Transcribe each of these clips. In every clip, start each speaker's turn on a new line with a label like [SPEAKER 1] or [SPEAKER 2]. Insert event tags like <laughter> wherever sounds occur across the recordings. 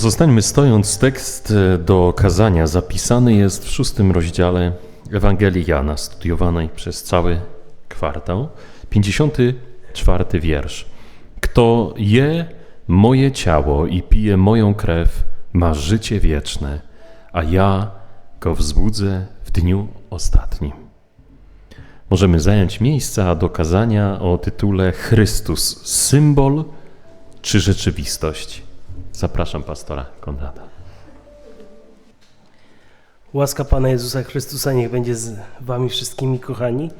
[SPEAKER 1] Pozostańmy stojąc. Tekst e, do kazania zapisany jest w szóstym rozdziale Ewangelii Jana, studiowanej przez cały kwartał. 54 wiersz. Kto je moje ciało i pije moją krew, ma życie wieczne, a ja go wzbudzę w dniu ostatnim. Możemy zająć miejsca do kazania o tytule Chrystus symbol czy rzeczywistość. Zapraszam pastora Konrada.
[SPEAKER 2] Łaska Pana Jezusa Chrystusa niech będzie z Wami wszystkimi, kochani.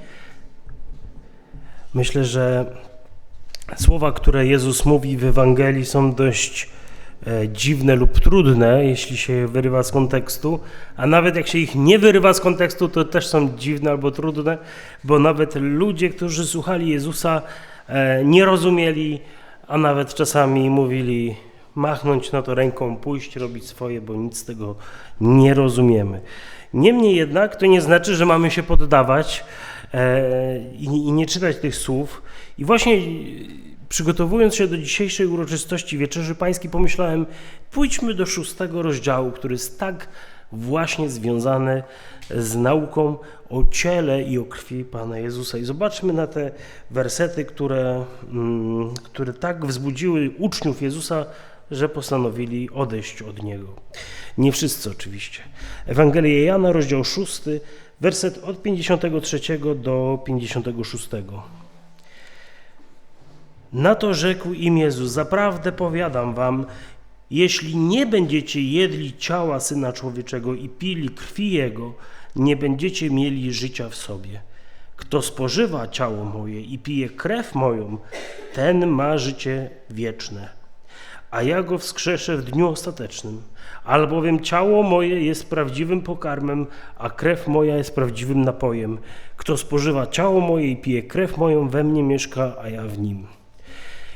[SPEAKER 2] Myślę, że słowa, które Jezus mówi w Ewangelii, są dość e, dziwne lub trudne, jeśli się je wyrywa z kontekstu, a nawet jak się ich nie wyrywa z kontekstu, to też są dziwne albo trudne, bo nawet ludzie, którzy słuchali Jezusa, e, nie rozumieli, a nawet czasami mówili machnąć na to ręką, pójść, robić swoje, bo nic z tego nie rozumiemy. Niemniej jednak to nie znaczy, że mamy się poddawać e, i, nie czytać tych słów. I właśnie e, przygotowując się do dzisiejszej uroczystości Wieczerzy Pańskiej, pomyślałem, pójdźmy do szóstego rozdziału, który jest tak właśnie związany z nauką o ciele i o krwi Pana Jezusa. I zobaczmy na te wersety, które, mm, które tak wzbudziły uczniów Jezusa, że postanowili odejść od Niego. Nie wszyscy oczywiście. Ewangelia Jana, rozdział 6, werset od 53 do 56. Na to rzekł im Jezus: Zaprawdę powiadam wam, jeśli nie będziecie jedli ciała syna człowieczego i pili krwi jego, nie będziecie mieli życia w sobie. Kto spożywa ciało moje i pije krew moją, ten ma życie wieczne, a ja go wskrzeszę w dniu ostatecznym. Albowiem ciało moje jest prawdziwym pokarmem, a krew moja jest prawdziwym napojem. Kto spożywa ciało moje i pije krew moją, we mnie mieszka, a ja w nim.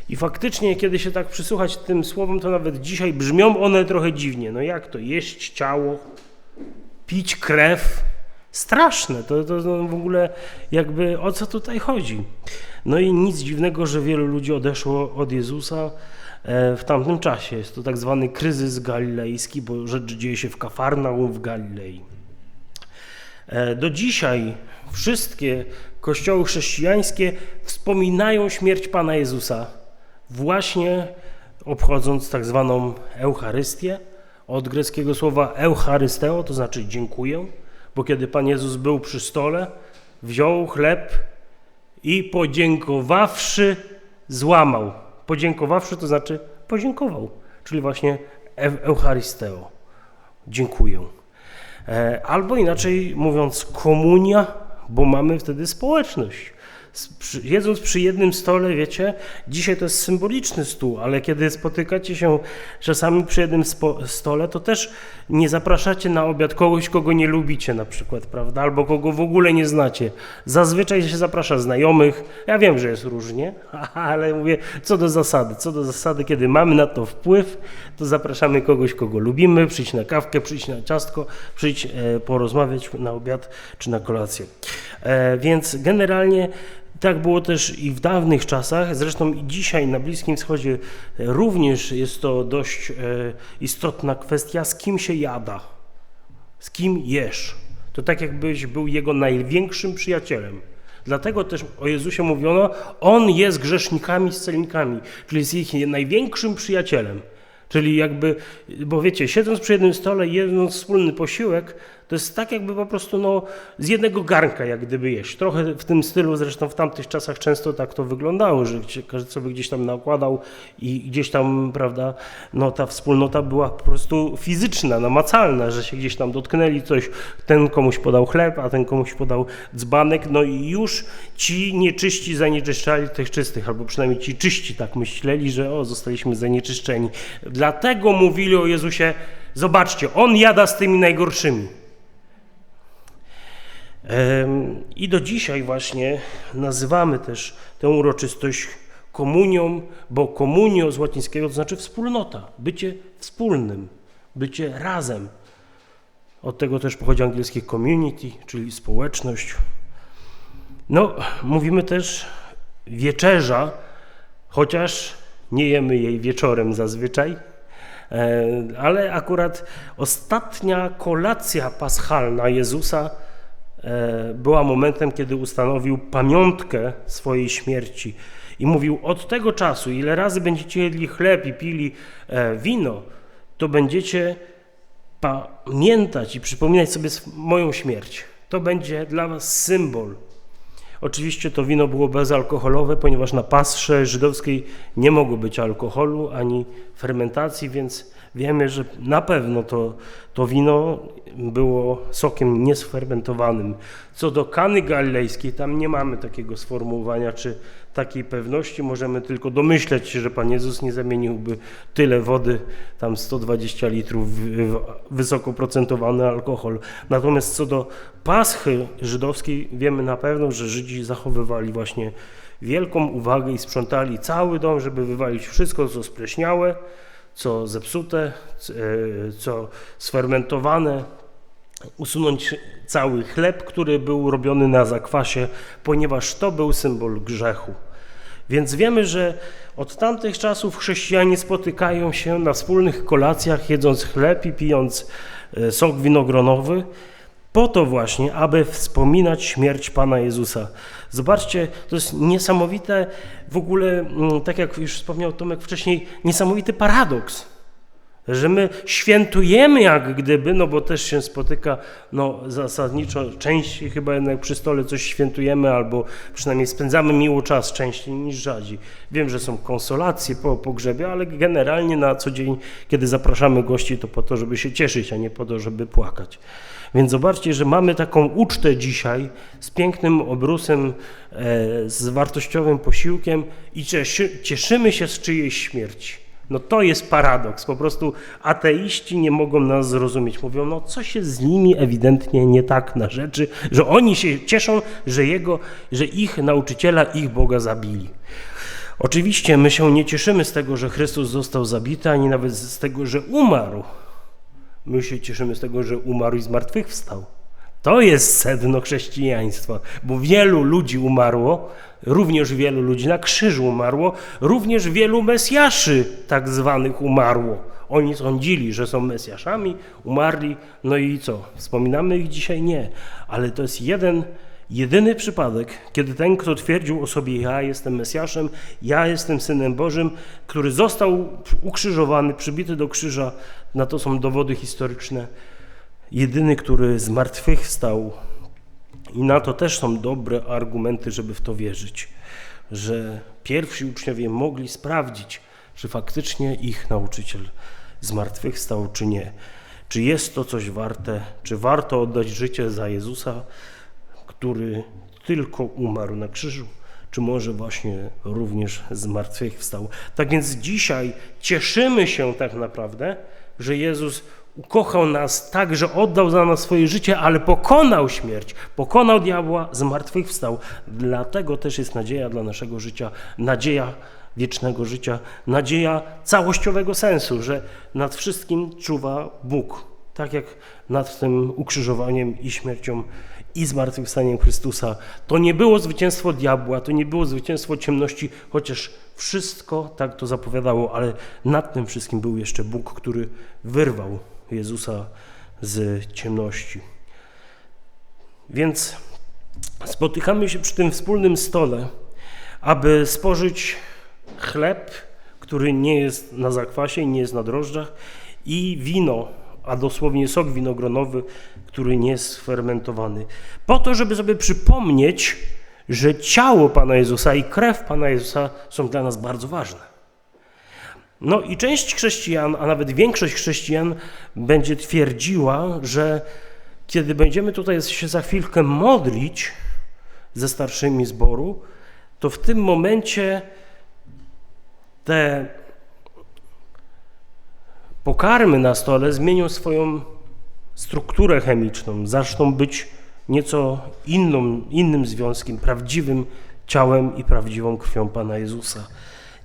[SPEAKER 2] I faktycznie, kiedy się tak przysłuchać tym słowom, to nawet dzisiaj brzmią one trochę dziwnie. No jak to? Jeść ciało, pić krew? Straszne. To, to w ogóle jakby o co tutaj chodzi? No i nic dziwnego, że wielu ludzi odeszło od Jezusa w tamtym czasie. Jest to tak zwany kryzys galilejski, bo rzecz dzieje się w Kafarnaum w Galilei. E, Do dzisiaj wszystkie kościoły chrześcijańskie wspominają śmierć Pana Jezusa, właśnie obchodząc tak zwaną Eucharystię, od greckiego słowa Eucharysteo, to znaczy dziękuję, bo kiedy Pan Jezus był przy stole, wziął chleb i podziękowawszy złamał. Podziękowawszy to znaczy podziękował, czyli właśnie Eu- Eucharysteo. Dziękuję. E, Albo inaczej mówiąc, komunia, bo mamy wtedy społeczność. Jedząc przy jednym stole, wiecie, dzisiaj to jest symboliczny stół, ale kiedy spotykacie się czasami przy jednym stole, to też nie zapraszacie na obiad kogoś, kogo nie lubicie na przykład, prawda? Albo kogo w ogóle nie znacie. Zazwyczaj się zaprasza znajomych. Ja wiem, że jest różnie, <laughs> ale mówię, co do zasady, co do zasady, kiedy mamy na to wpływ, to zapraszamy kogoś, kogo lubimy, przyjść na kawkę, przyjść na ciastko, przyjść e, porozmawiać na obiad czy na kolację. E, więc generalnie tak było też i w dawnych czasach, zresztą i dzisiaj na Bliskim Wschodzie również jest to dość e, istotna kwestia, z kim się jada, z kim jesz. To tak jakbyś był jego największym przyjacielem. Dlatego też o Jezusie mówiono, On jest grzesznikami celnikami, czyli jest ich największym przyjacielem. Czyli jakby, bo wiecie, siedząc przy jednym stole, jedząc wspólny posiłek, to jest tak jakby po prostu no, z jednego garnka jak gdyby jeść. Trochę w tym stylu, zresztą w tamtych czasach często tak to wyglądało, że każdy sobie gdzieś tam nakładał i gdzieś tam, prawda, no ta wspólnota była po prostu fizyczna, namacalna, że się gdzieś tam dotknęli coś, ten komuś podał chleb, a ten komuś podał dzbanek, no i już ci nieczyści zanieczyszczali tych czystych, albo przynajmniej ci czyści tak myśleli, że o, zostaliśmy zanieczyszczeni. Dlatego mówili o Jezusie, zobaczcie, On jada z tymi najgorszymi. I do dzisiaj właśnie nazywamy też tę uroczystość komunią, bo komunio z łacińskiego to znaczy wspólnota, bycie wspólnym, bycie razem. Od tego też pochodzi angielskie community, czyli społeczność. No, mówimy też wieczerza, chociaż nie jemy jej wieczorem zazwyczaj, e, ale akurat ostatnia kolacja paschalna Jezusa była momentem, kiedy ustanowił pamiątkę swojej śmierci. I mówił: Od tego czasu, ile razy będziecie jedli chleb i pili e, wino, to będziecie pamiętać i przypominać sobie moją śmierć. To będzie dla was symbol. Oczywiście to wino było bezalkoholowe, ponieważ na pasrze żydowskiej nie mogło być alkoholu ani fermentacji, więc wiemy, że na pewno to, to wino było sokiem niesfermentowanym. Co do kany galilejskiej, tam nie mamy takiego sformułowania czy takiej pewności. Możemy tylko domyśleć się, że Pan Jezus nie zamieniłby tyle wody, tam 120 litrów, w wysokoprocentowany alkohol. Natomiast co do paschy żydowskiej, wiemy na pewno, że Żydzi zachowywali właśnie wielką uwagę i sprzątali cały dom, żeby wywalić wszystko, co spleśniałe, co zepsute, e, co sfermentowane, usunąć cały chleb, który był robiony na zakwasie, ponieważ to był symbol grzechu. Więc wiemy, że od tamtych czasów chrześcijanie spotykają się na wspólnych kolacjach, jedząc chleb i pijąc e, sok winogronowy, po to właśnie, aby wspominać śmierć Pana Jezusa. Zobaczcie, to jest niesamowite, w ogóle, mm, tak jak już wspomniał Tomek wcześniej, niesamowity paradoks że my świętujemy jak gdyby, no bo też się spotyka, no zasadniczo częściej chyba jednak przy stole coś świętujemy albo przynajmniej spędzamy miło czas częściej niż rzadziej. Wiem, że są konsolacje po pogrzebie, ale generalnie na co dzień, kiedy zapraszamy gości, to po to, żeby się cieszyć, a nie po to, żeby płakać. Więc zobaczcie, że mamy taką ucztę dzisiaj z pięknym obrusem, e, z wartościowym posiłkiem i cieszy, cieszymy się z czyjejś śmierci. No to jest paradoks. Po prostu ateiści nie mogą nas zrozumieć. Mówią, no coś jest z nimi ewidentnie nie tak na rzeczy, że oni się cieszą, że, jego, że ich nauczyciela, ich Boga zabili. Oczywiście my się nie cieszymy z tego, że Chrystus został zabity, ani nawet z tego, że umarł. My się cieszymy z tego, że umarł i zmartwychwstał. To jest sedno chrześcijaństwa, bo wielu ludzi umarło, również wielu ludzi na krzyżu umarło, również wielu mesjaszy tak zwanych umarło. Oni sądzili, że są mesjaszami, umarli, no i co? Wspominamy ich dzisiaj? Nie. Ale to jest jeden, jedyny przypadek, kiedy ten, kto twierdził o sobie, ja jestem Mesjaszem, ja jestem Synem Bożym, który został ukrzyżowany, przybity do krzyża, na to są dowody historyczne, jedyny, który zmartwychwstał i na to też są dobre argumenty, żeby w to wierzyć, że pierwsi uczniowie mogli sprawdzić, czy faktycznie ich nauczyciel zmartwychwstał, czy nie. Czy jest to coś warte, czy warto oddać życie za Jezusa, który tylko umarł na krzyżu, czy może właśnie również zmartwychwstał. Tak więc dzisiaj cieszymy się tak naprawdę, że Jezus ukochał nas tak, że oddał za nas swoje życie, ale pokonał śmierć, pokonał diabła, zmartwychwstał. Dlatego też jest nadzieja dla naszego życia, nadzieja wiecznego życia, nadzieja całościowego sensu, że nad wszystkim czuwa Bóg. Tak jak nad tym ukrzyżowaniem i śmiercią i zmartwychwstaniem Chrystusa. To nie było zwycięstwo diabła, to nie było zwycięstwo ciemności, chociaż wszystko tak to zapowiadało, ale nad tym wszystkim był jeszcze Bóg, który wyrwał Jezusa z ciemności. Więc spotykamy się przy tym wspólnym stole, aby spożyć chleb, który nie jest na zakwasie nie jest na drożdżach, i wino a dosłownie sok winogronowy, który nie jest sfermentowany. Po to, żeby sobie przypomnieć, że ciało Pana Jezusa i krew Pana Jezusa są dla nas bardzo ważne. No i część chrześcijan, a nawet większość chrześcijan będzie twierdziła, że kiedy będziemy tutaj się za chwilkę modlić ze starszymi zboru, to w tym momencie te pokarmy na stole zmienią swoją strukturę chemiczną, zaczną być nieco inną, innym związkiem, prawdziwym ciałem i prawdziwą krwią Pana Jezusa.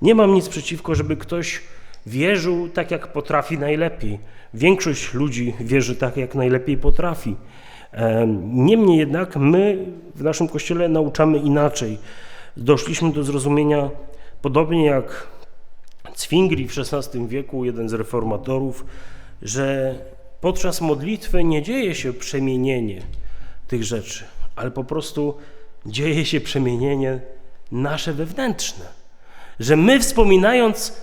[SPEAKER 2] Nie mam nic przeciwko, żeby ktoś wierzył tak, jak potrafi najlepiej. Większość ludzi wierzy tak, jak najlepiej potrafi. Em, Niemniej jednak my w naszym kościele nauczamy inaczej. Doszliśmy do zrozumienia, podobnie jak Zwingli w XVI wieku, jeden z reformatorów, że podczas modlitwy nie dzieje się przemienienie tych rzeczy, ale po prostu dzieje się przemienienie nasze wewnętrzne. Że my wspominając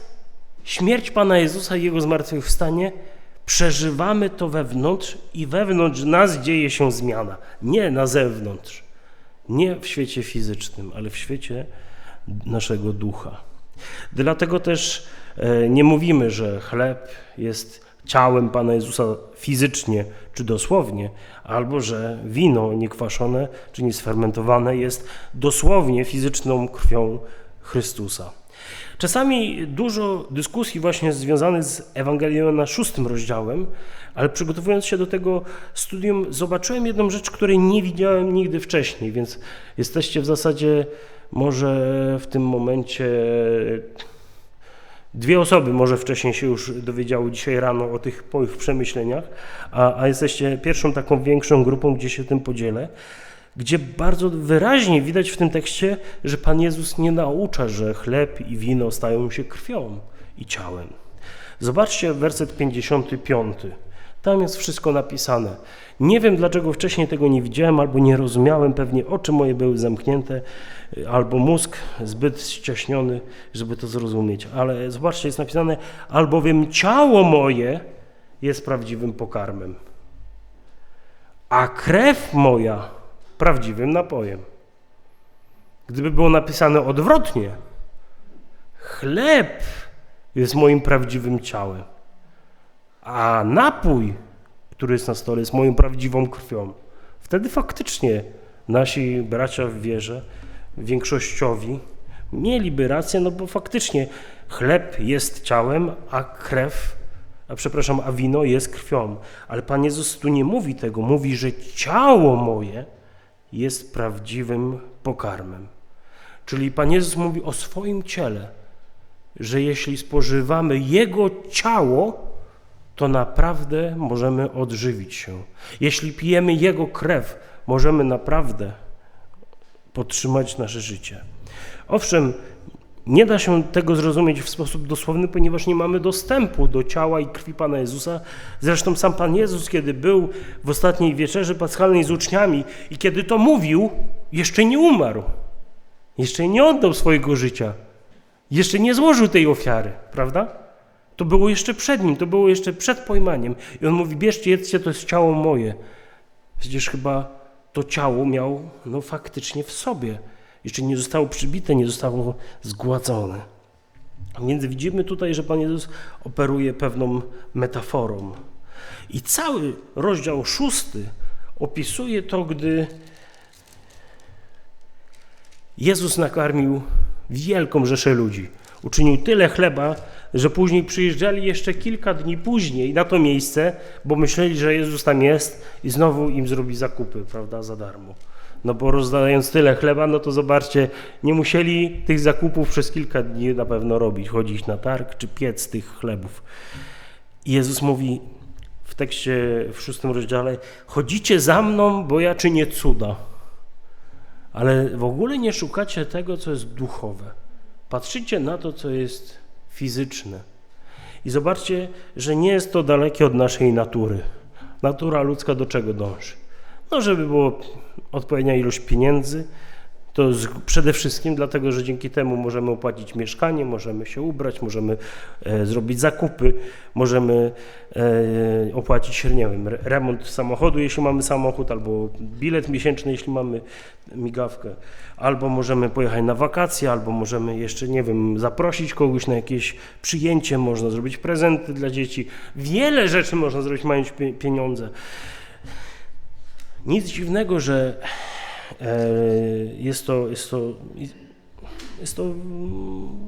[SPEAKER 2] śmierć Pana Jezusa i Jego zmartwychwstanie, przeżywamy to wewnątrz i wewnątrz nas dzieje się zmiana. Nie na zewnątrz, nie w świecie fizycznym, ale w świecie naszego ducha. Dlatego też e, nie mówimy, że chleb jest ciałem Pana Jezusa fizycznie czy dosłownie, albo że wino niekwaszone czy niesfermentowane jest dosłownie fizyczną krwią Chrystusa. Czasami dużo dyskusji właśnie związanych z Ewangelią na szóstym rozdziałem, ale przygotowując się do tego studium, zobaczyłem jedną rzecz, której nie widziałem nigdy wcześniej, więc jesteście w zasadzie może w tym momencie dwie osoby może wcześniej się już dowiedziały dzisiaj rano o tych moich przemyśleniach, a, a jesteście pierwszą taką większą grupą, gdzie się tym podzielę, gdzie bardzo wyraźnie widać w tym tekście, że Pan Jezus nie naucza, że chleb i wino stają się krwią i ciałem. Zobaczcie werset 55. Tam jest wszystko napisane. Nie wiem, dlaczego wcześniej tego nie widziałem, albo nie rozumiałem, pewnie oczy moje były zamknięte, albo mózg zbyt ścieśniony, żeby to zrozumieć. Ale zobaczcie, jest napisane, albowiem ciało moje jest prawdziwym pokarmem, a krew moja prawdziwym napojem. Gdyby było napisane odwrotnie, chleb jest moim prawdziwym ciałem, a napój, który jest na stole, jest moją prawdziwą krwią. Wtedy faktycznie nasi bracia w wierze, większościowi, mieliby rację, no bo faktycznie chleb jest ciałem, a krew, a przepraszam, a wino jest krwią. Ale Pan Jezus tu nie mówi tego, mówi, że ciało moje jest prawdziwym pokarmem. Czyli Pan Jezus mówi o swoim ciele, że jeśli spożywamy Jego ciało, to naprawdę możemy odżywić się. Jeśli pijemy Jego krew, możemy naprawdę podtrzymać nasze życie. Owszem, nie da się tego zrozumieć w sposób dosłowny, ponieważ nie mamy dostępu do ciała i krwi Pana Jezusa. Zresztą sam Pan Jezus, kiedy był w ostatniej wieczerzy paschalnej z uczniami i kiedy to mówił, jeszcze nie umarł. Jeszcze nie oddał swojego życia. Jeszcze nie złożył tej ofiary, prawda? To było jeszcze przed nim, to było jeszcze przed pojmaniem. I on mówi: Bierzcie, jedzcie, to jest ciało moje. Przecież chyba to ciało miał no, faktycznie w sobie. Jeszcze nie zostało przybite, nie zostało zgładzone. Więc widzimy tutaj, że Pan Jezus operuje pewną metaforą. I cały rozdział szósty opisuje to, gdy Jezus nakarmił wielką rzeszę ludzi. Uczynił tyle chleba, że później przyjeżdżali jeszcze kilka dni później na to miejsce, bo myśleli, że Jezus tam jest i znowu im zrobi zakupy, prawda, za darmo. No bo rozdając tyle chleba, no to zobaczcie, nie musieli tych zakupów przez kilka dni na pewno robić, chodzić na targ czy piec tych chlebów. I Jezus mówi w tekście w szóstym rozdziale: Chodzicie za mną, bo ja czynię cuda. Ale w ogóle nie szukacie tego, co jest duchowe. Patrzycie na to, co jest fizyczne. I zobaczcie, że nie jest to dalekie od naszej natury. Natura ludzka do czego dąży? No, żeby było odpowiednia ilość pieniędzy, To z, przede wszystkim dlatego, że dzięki temu możemy opłacić mieszkanie, możemy się ubrać, możemy e, zrobić zakupy, możemy e, opłacić, nie wiem, re- remont samochodu, jeśli mamy samochód, albo bilet miesięczny, jeśli mamy migawkę, albo możemy pojechać na wakacje, albo możemy jeszcze, nie wiem, zaprosić kogoś na jakieś przyjęcie, można zrobić prezenty dla dzieci. Wiele rzeczy można zrobić mając pie- pieniądze. Nic dziwnego, że e, jest to, jest to, jest to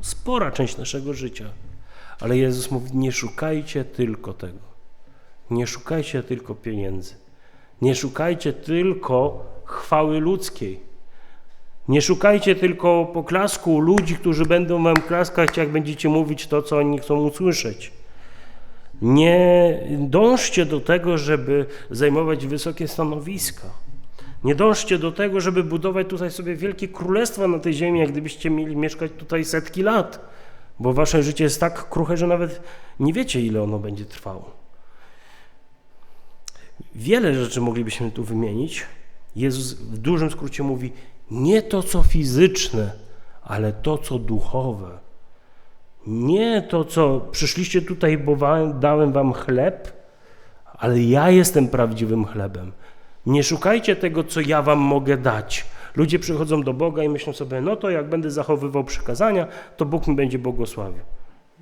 [SPEAKER 2] spora część naszego życia. Ale Jezus mówi: Nie szukajcie tylko tego. Nie szukajcie tylko pieniędzy. Nie szukajcie tylko chwały ludzkiej. Nie szukajcie tylko poklasku ludzi, którzy będą wam klaskać, jak będziecie mówić to, co oni chcą usłyszeć. Nie dążcie do tego, żeby zajmować wysokie stanowiska. Nie dążcie do tego, żeby budować tutaj sobie wielkie królestwa na tej ziemi, jak gdybyście mieli mieszkać tutaj setki lat, bo wasze życie jest tak kruche, że nawet nie wiecie, ile ono będzie trwało. Wiele rzeczy moglibyśmy tu wymienić. Jezus w dużym skrócie mówi: nie to, co fizyczne, ale to, co duchowe. Nie to, co przyszliście tutaj, bo dałem wam chleb, ale ja jestem prawdziwym chlebem. Nie szukajcie tego, co ja wam mogę dać. Ludzie przychodzą do Boga i myślą sobie, no to jak będę zachowywał przykazania, to Bóg mi będzie błogosławił.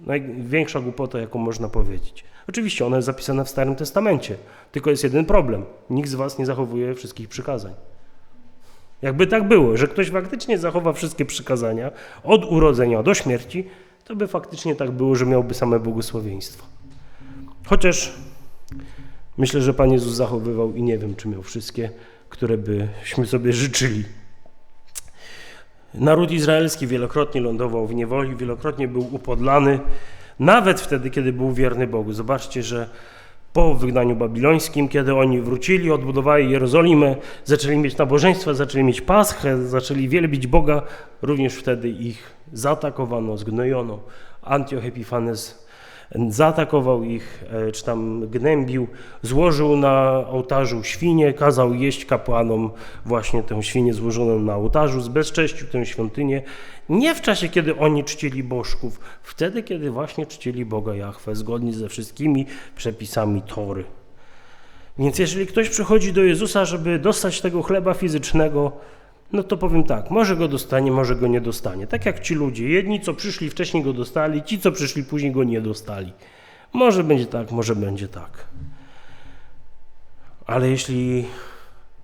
[SPEAKER 2] Największa głupota, jaką można powiedzieć. Oczywiście ona jest zapisana w Starym Testamencie, tylko jest jeden problem. Nikt z was nie zachowuje wszystkich przykazań. Jakby tak było, że ktoś faktycznie zachowa wszystkie przykazania od urodzenia do śmierci, to by faktycznie tak było, że miałby same błogosławieństwo. Chociaż myślę, że Pan Jezus zachowywał i nie wiem, czy miał wszystkie, które byśmy sobie życzyli. Naród izraelski wielokrotnie lądował w niewoli, wielokrotnie był upodlany, nawet wtedy, kiedy był wierny Bogu. Zobaczcie, że po wygnaniu babilońskim, kiedy oni wrócili, odbudowali Jerozolimę, zaczęli mieć nabożeństwa, zaczęli mieć paschę, zaczęli wielbić Boga, również wtedy ich zaatakowano, zgnojono. Antioch Epifanes zaatakował ich, e, czy tam gnębił, złożył na ołtarzu świnię, kazał jeść kapłanom właśnie tę świnię złożoną na ołtarzu, zbezcześcił tę świątynię. Nie w czasie, kiedy oni czcili bożków, wtedy, kiedy właśnie czcili Boga Jahwe, zgodnie ze wszystkimi przepisami Tory. Więc jeżeli ktoś przychodzi do Jezusa, żeby dostać tego chleba fizycznego, no to powiem tak, może go dostanie, może go nie dostanie. Tak jak ci ludzie, jedni co przyszli wcześniej go dostali, ci co przyszli później go nie dostali. Może będzie tak, może będzie tak. Ale jeśli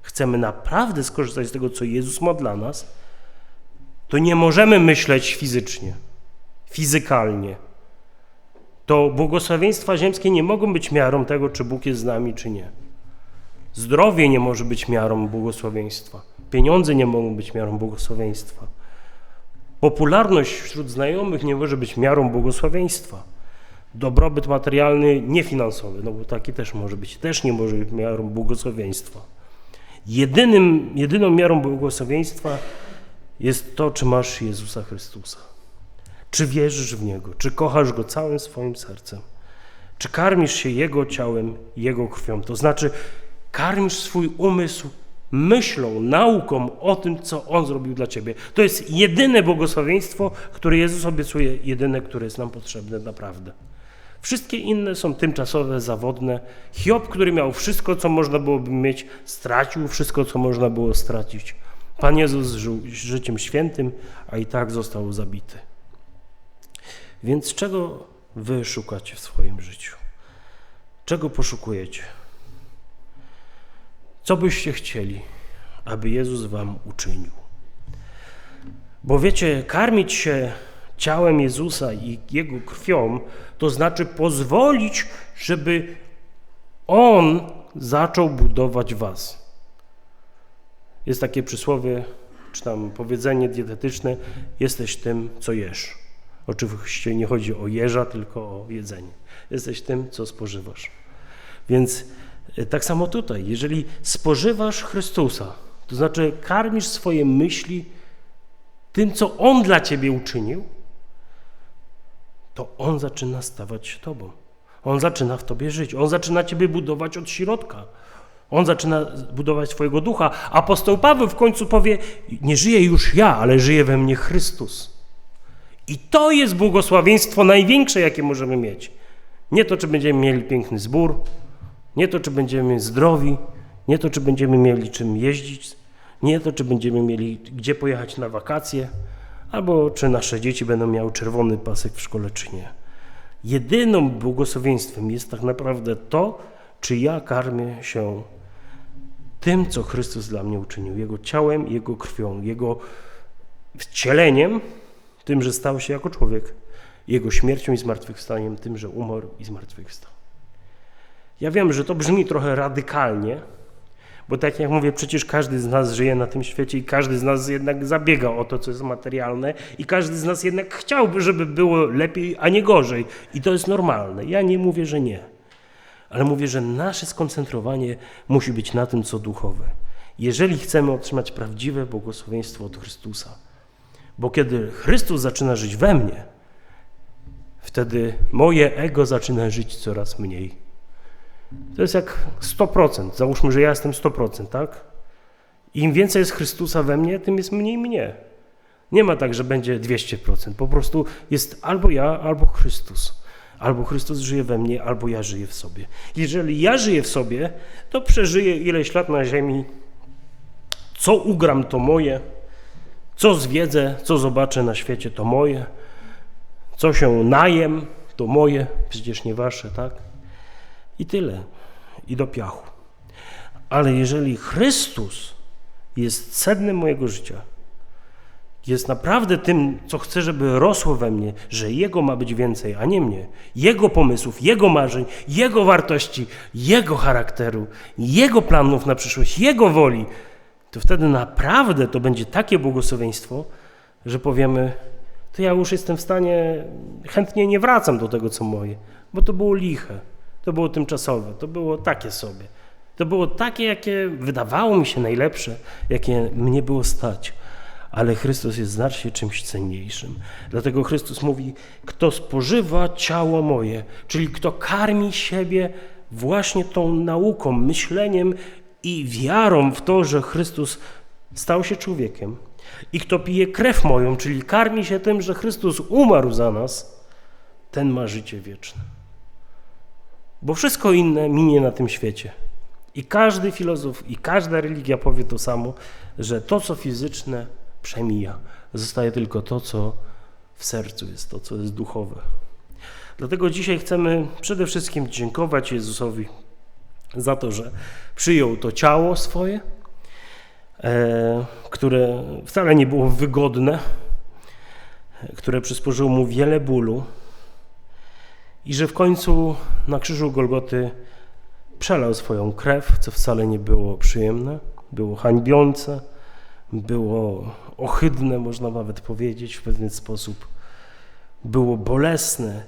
[SPEAKER 2] chcemy naprawdę skorzystać z tego, co Jezus ma dla nas, to nie możemy myśleć fizycznie, fizykalnie. To błogosławieństwa ziemskie nie mogą być miarą tego, czy Bóg jest z nami, czy nie. Zdrowie nie może być miarą błogosławieństwa. Pieniądze nie mogą być miarą błogosławieństwa. Popularność wśród znajomych nie może być miarą błogosławieństwa. Dobrobyt materialny, niefinansowy, no bo taki też może być, też nie może być miarą błogosławieństwa. Jedynym, jedyną miarą błogosławieństwa jest to, czy masz Jezusa Chrystusa. Czy wierzysz w Niego, czy kochasz Go całym swoim sercem. Czy karmisz się Jego ciałem, Jego krwią? To znaczy, karmisz swój umysł myślą, nauką o tym, co On zrobił dla Ciebie. To jest jedyne błogosławieństwo, które Jezus obiecuje, jedyne, które jest nam potrzebne naprawdę. Wszystkie inne są tymczasowe, zawodne. Hiob, który miał wszystko, co można byłoby mieć, stracił wszystko, co można było stracić. Pan Jezus żył życiem świętym, a i tak został zabity. Więc czego wy szukacie w swoim życiu? Czego poszukujecie? Co byście chcieli, aby Jezus wam uczynił? Bo wiecie, karmić się ciałem Jezusa i Jego krwią, to znaczy pozwolić, żeby On zaczął budować was. Jest takie przysłowie, czy tam powiedzenie dietetyczne, jesteś tym, co jesz. Oczywiście nie chodzi o jeża, tylko o jedzenie. Jesteś tym, co spożywasz. Więc tak samo tutaj, jeżeli spożywasz Chrystusa, to znaczy karmisz swoje myśli tym, co On dla ciebie uczynił, to On zaczyna stawać się tobą. On zaczyna w tobie żyć. On zaczyna ciebie budować od środka. On zaczyna budować swojego ducha. Apostoł Paweł w końcu powie: Nie żyję już ja, ale żyje we mnie Chrystus. I to jest błogosławieństwo największe, jakie możemy mieć. Nie to, czy będziemy mieli piękny zbór, nie to, czy będziemy zdrowi, nie to, czy będziemy mieli czym jeździć, nie to, czy będziemy mieli gdzie pojechać na wakacje, albo czy nasze dzieci będą miały czerwony pasek w szkole, czy nie. Jedynym błogosławieństwem jest tak naprawdę to, czy ja karmię się tym, co Chrystus dla mnie uczynił, Jego ciałem, Jego krwią, Jego wcieleniem, tym, że stał się jako człowiek, Jego śmiercią i zmartwychwstaniem, tym, że umarł i zmartwychwstał. Ja wiem, że to brzmi trochę radykalnie, bo tak jak mówię, przecież każdy z nas żyje na tym świecie i każdy z nas jednak zabiega o to, co jest materialne i każdy z nas jednak chciałby, żeby było lepiej, a nie gorzej. I to jest normalne. Ja nie mówię, że nie. Ale mówię, że nasze skoncentrowanie musi być na tym, co duchowe. Jeżeli chcemy otrzymać prawdziwe błogosławieństwo od Chrystusa. Bo kiedy Chrystus zaczyna żyć we mnie, wtedy moje ego zaczyna żyć coraz mniej. To jest jak 100%. Załóżmy, że ja jestem 100%, tak? Im więcej jest Chrystusa we mnie, tym jest mniej mnie. Nie ma tak, że będzie 200%. Po prostu jest albo ja, albo Chrystus. Albo Chrystus żyje we mnie, albo ja żyję w sobie. Jeżeli ja żyję w sobie, to przeżyję ileś lat na ziemi. Co ugram, to moje. Co zwiedzę, co zobaczę na świecie, to moje. Co się najem, to moje. Przecież nie wasze, tak? I tyle. I do piachu. Ale jeżeli Chrystus jest sednem mojego życia, jest naprawdę tym, co chcę, żeby rosło we mnie, że Jego ma być więcej, a nie mnie. Jego pomysłów, Jego marzeń, Jego wartości, Jego charakteru, Jego planów na przyszłość, Jego woli, to wtedy naprawdę to będzie takie błogosławieństwo, że powiemy, to ja już jestem w stanie, chętnie nie wracam do tego, co moje, bo to było liche, to było tymczasowe, to było takie sobie. To było takie, jakie wydawało mi się najlepsze, jakie mnie było stać. Ale Chrystus jest znacznie czymś cenniejszym. Dlatego Chrystus mówi: Kto spożywa ciało moje, czyli kto karmi siebie właśnie tą nauką, myśleniem i wiarą w to, że Chrystus stał się człowiekiem, i kto pije krew moją, czyli karmi się tym, że Chrystus umarł za nas, ten ma życie wieczne. Bo wszystko inne minie na tym świecie. I każdy filozof, i każda religia powie to samo, że to, co fizyczne, przemija. Zostaje tylko to, co w sercu jest, to, co jest duchowe. Dlatego dzisiaj chcemy przede wszystkim dziękować Jezusowi za to, że przyjął to ciało swoje, e, które wcale nie było wygodne, które przysporzyło mu wiele bólu i że w końcu na krzyżu Golgoty przelał swoją krew, co wcale nie było przyjemne, było hańbiące, było ohydne, można nawet powiedzieć w pewien sposób, było bolesne,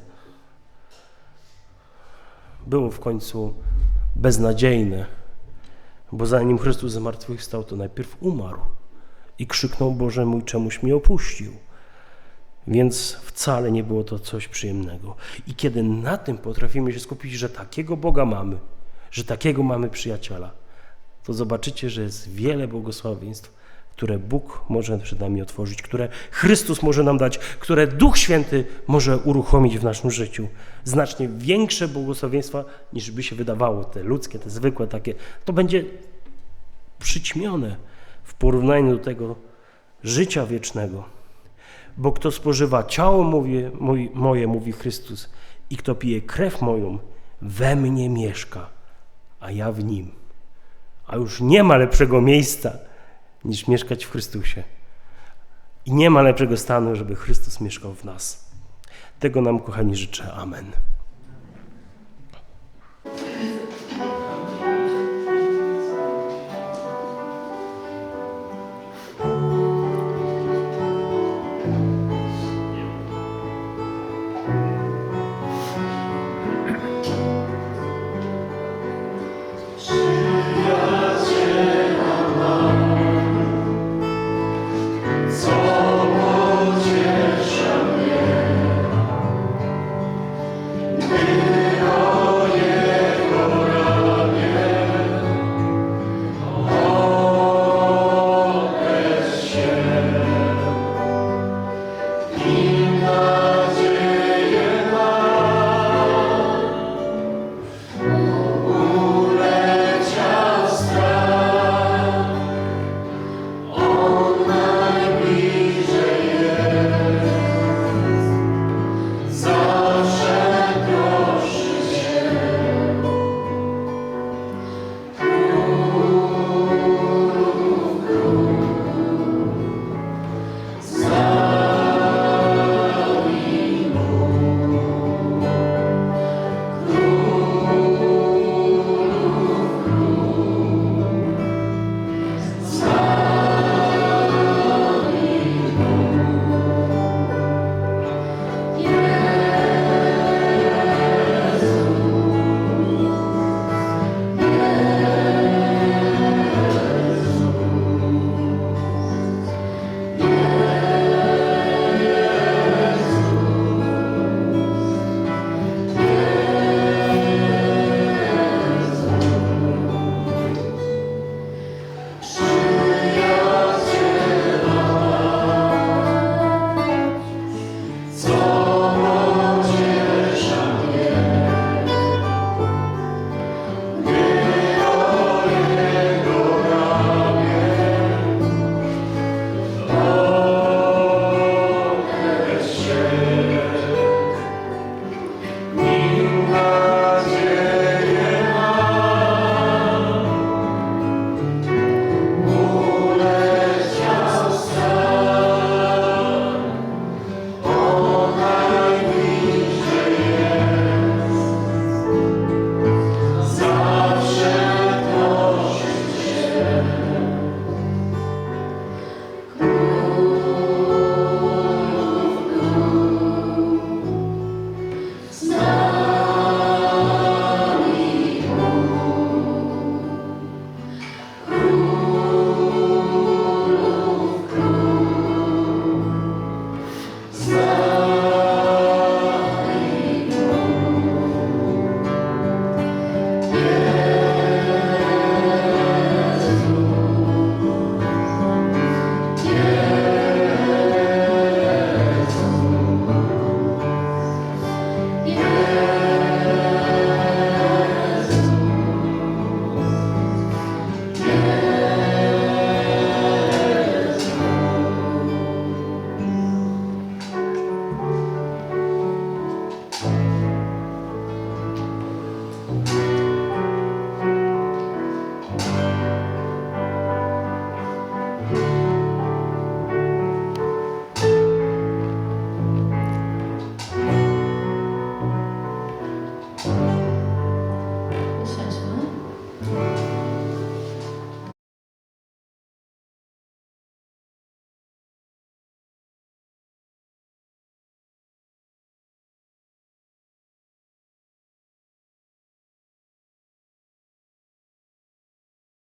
[SPEAKER 2] było w końcu beznadziejne, bo zanim Chrystus zmartwychwstał, to najpierw umarł i krzyknął Boże mój, czemuś mnie opuścił. Więc wcale nie było to coś przyjemnego. I kiedy na tym potrafimy się skupić, że takiego Boga mamy, że takiego mamy przyjaciela, to zobaczycie, że jest wiele błogosławieństw, które Bóg może przed nami otworzyć, które Chrystus może nam dać, które Duch Święty może uruchomić w naszym życiu. Znacznie większe błogosławieństwa niż by się wydawało, te ludzkie, te zwykłe takie. To będzie przyćmione w porównaniu do tego życia wiecznego. Bo kto spożywa ciało mówię, mój, moje, mówi Chrystus, i kto pije krew moją, we mnie mieszka, a ja w nim. A już nie ma lepszego miejsca niż mieszkać w Chrystusie. I nie ma lepszego stanu, żeby Chrystus mieszkał w nas. Tego nam, kochani, życzę. Amen.